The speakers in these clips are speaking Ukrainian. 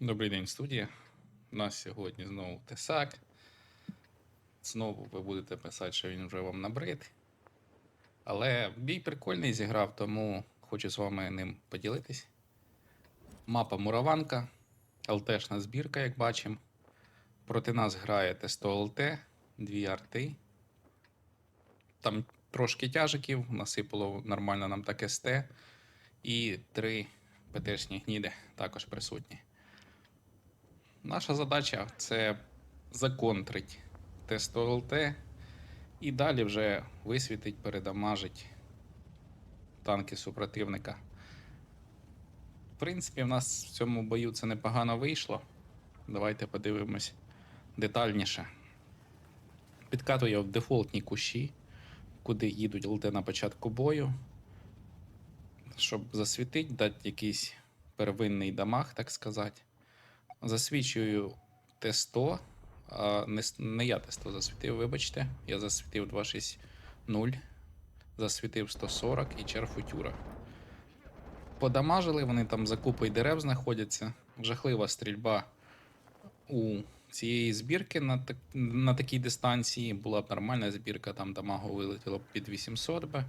Добрий день, студія. У нас сьогодні знову Тесак. Знову ви будете писати, що він вже вам набрид. Але бій прикольний зіграв, тому хочу з вами ним поділитись. Мапа Мураванка, ЛТшна збірка, як бачимо. Проти нас грає Т100 ЛТ, дві арти. Там трошки тяжиків, насипало нормально нам так СТ. І три ПТшні гніди також присутні. Наша задача це законтрить Т100 ЛТ і далі вже висвітить, передамажить танки супротивника. В принципі, в нас в цьому бою це непогано вийшло. Давайте подивимось детальніше. Підкатую в дефолтні кущі, куди їдуть ЛТ на початку бою. Щоб засвітить, дати якийсь первинний дамаг, так сказати. Засвічую Т100. Не, не я Т100 засвітив, вибачте. Я засвітив 260, засвітив 140 і черфутюра. Подамажили, вони там за купою дерев знаходяться. Жахлива стрільба у цієї збірки на, так, на такій дистанції. Була б нормальна збірка, там дамагу вилетіло б під 800 би.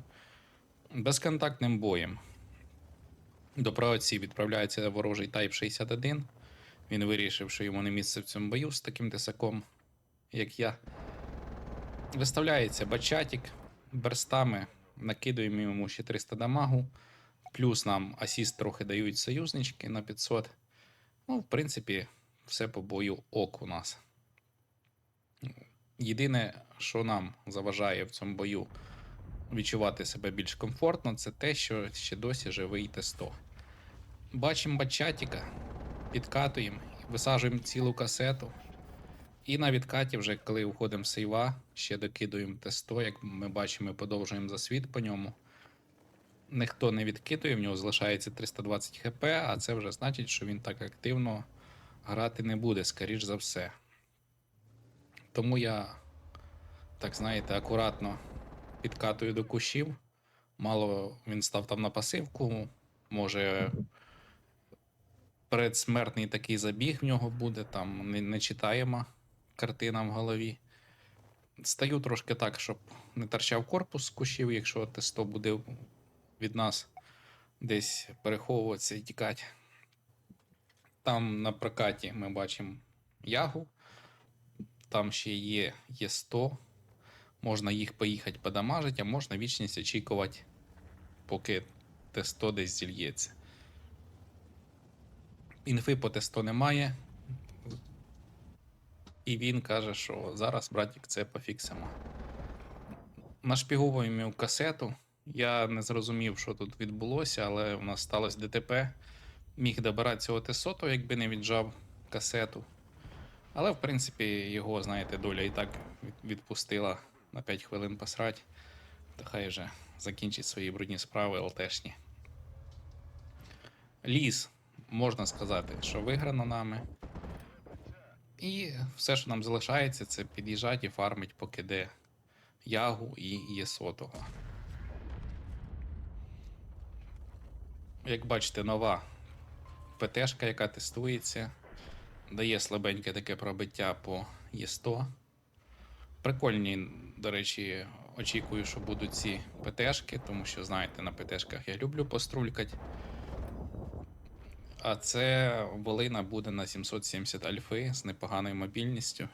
Безконтактним боєм. До правоці відправляється ворожий Type 61. Він вирішив, що йому не місце в цьому бою з таким тесаком, як я. Виставляється бачатік берстами, накидуємо йому ще 300 дамагу. Плюс нам асіст трохи дають союзнички на 500. Ну, в принципі, все по бою ок у нас. Єдине, що нам заважає в цьому бою відчувати себе більш комфортно, це те, що ще досі живий Т100. Бачимо бачатіка, підкатуємо, висаджуємо цілу касету. І на відкаті, вже коли входимо з сейва, ще докидуємо Т100, як ми бачимо, подовжуємо засвіт по ньому. Ніхто не відкидує, в нього залишається 320 хп, а це вже значить, що він так активно грати не буде, скоріш за все. Тому я, так знаєте, акуратно підкатую до кущів. Мало він став там на пасивку, може предсмертний такий забіг в нього буде, там не- нечитаєма картина в голові. Стаю трошки так, щоб не торчав корпус з кущів, якщо Т100 буде від нас десь переховуватися і тікати. Там на прокаті ми бачимо ягу, там ще є Є100. Можна їх поїхати подамажити, а можна вічність очікувати, поки Т100 десь зільється. Інфи по Т100 немає. І він каже, що зараз, братік, це пофіксимо. Нашпіговуємо касету. Я не зрозумів, що тут відбулося, але у нас сталося ДТП. Міг добирати цього Т100, якби не віджав касету. Але, в принципі, його, знаєте, доля і так відпустила на 5 хвилин посрать. То хай вже закінчить свої брудні справи ЛТшні. Ліс, можна сказати, що виграно нами. І все, що нам залишається, це під'їжджати і фармить, поки де ягу і є сотого. Як бачите, нова ПТшка, яка тестується, дає слабеньке таке пробиття по Є100. Прикольні, до речі, очікую, що будуть ці ПТшки, тому що, знаєте, на ПТшках я люблю пострулькати. А це волина буде на 770 альфи з непоганою мобільністю.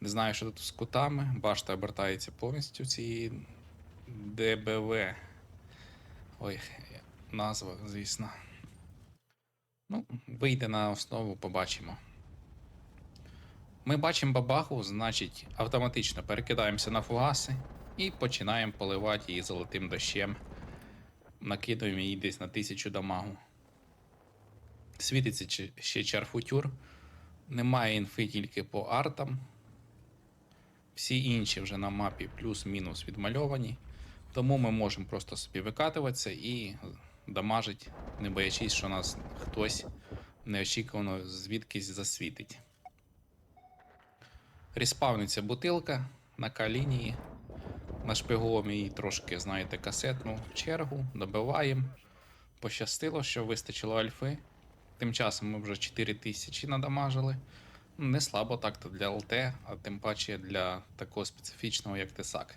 Не знаю, що тут з кутами. Башта обертається повністю цієї ДБВ. Ой, назва, звісно. Ну, вийде на основу, побачимо. Ми бачимо бабаху, значить, автоматично перекидаємося на фугаси і починаємо поливати її золотим дощем. Накидуємо її десь на 1000 дамагу. Світиться ще чарфутюр. Немає інфи тільки по артам. Всі інші вже на мапі плюс-мінус відмальовані. Тому ми можемо просто собі викатуватися і дамажити, не боячись, що нас хтось неочікувано звідкись засвітить. Респавниться бутилка на К-лінії. Нашпиговуємо її трошки, знаєте, касетну чергу, добиваємо. Пощастило, що вистачило альфи. Тим часом ми вже 4 тисячі надамажили. Не слабо так-то для ЛТ, а тим паче для такого специфічного, як Тесак.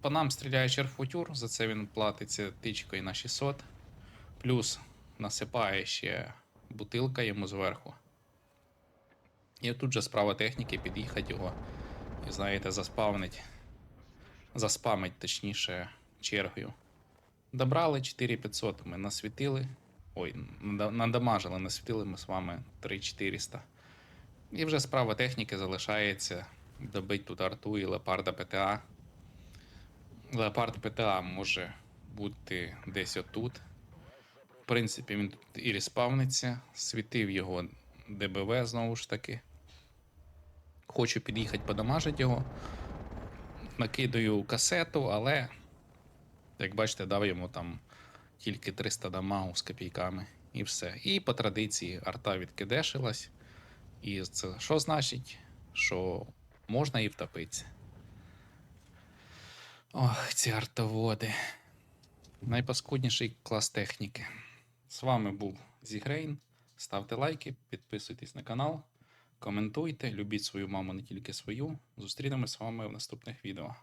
По нам стріляє черфутюр, за це він платиться тичкою на 600. Плюс насипає ще бутилка йому зверху. І тут же справа техніки під'їхати його і, знаєте, заспавнить. Заспамить, точніше, чергою. Добрали 4500, ми насвітили. Ой, надамажили, насвітили ми з вами 3400. І вже справа техніки залишається добить тут арту і леопарда ПТА. Леопард ПТА може бути десь отут. В принципі, він тут і респавниться. Світив його ДБВ знову ж таки. Хочу під'їхати подамажити його. Накидаю касету, але, як бачите, дав йому там тільки 300 дамагу з копійками. І все. І по традиції арта відкидешилась. І це що значить? Що можна і втопитися. Ох, ці артоводи. Найпаскудніший клас техніки. З вами був Зігрейн. Ставте лайки, підписуйтесь на канал, коментуйте, любіть свою маму, не тільки свою. Зустрінемось з вами в наступних відео.